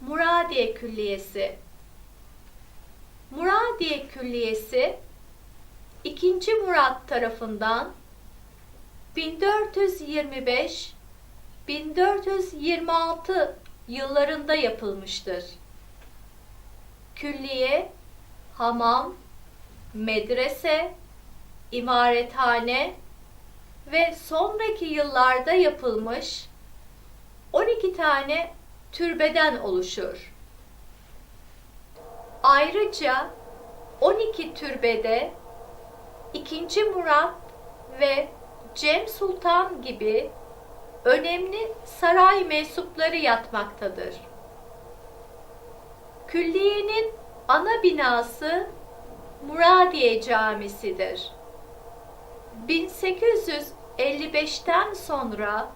Muradiye Külliyesi Muradiye Külliyesi 2. Murat tarafından 1425-1426 yıllarında yapılmıştır. Külliye, hamam, medrese, imarethane ve sonraki yıllarda yapılmış 12 tane türbeden oluşur. Ayrıca 12 türbede 2. Murat ve Cem Sultan gibi önemli saray mensupları yatmaktadır. Külliyenin ana binası Muradiye Camisi'dir. 1855'ten sonra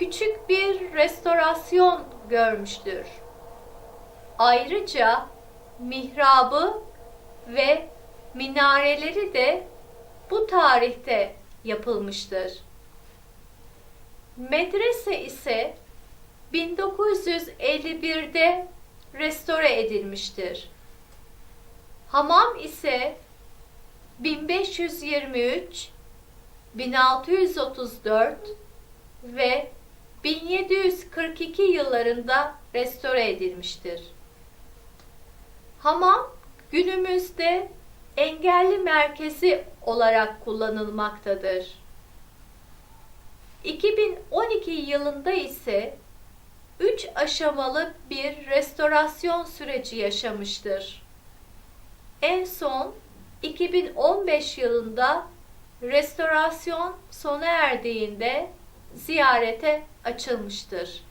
küçük bir restorasyon görmüştür. Ayrıca mihrabı ve minareleri de bu tarihte yapılmıştır. Medrese ise 1951'de restore edilmiştir. Hamam ise 1523, 1634 ve 1742 yıllarında restore edilmiştir. Hamam günümüzde engelli merkezi olarak kullanılmaktadır. 2012 yılında ise 3 aşamalı bir restorasyon süreci yaşamıştır. En son 2015 yılında restorasyon sona erdiğinde ziyarete açılmıştır.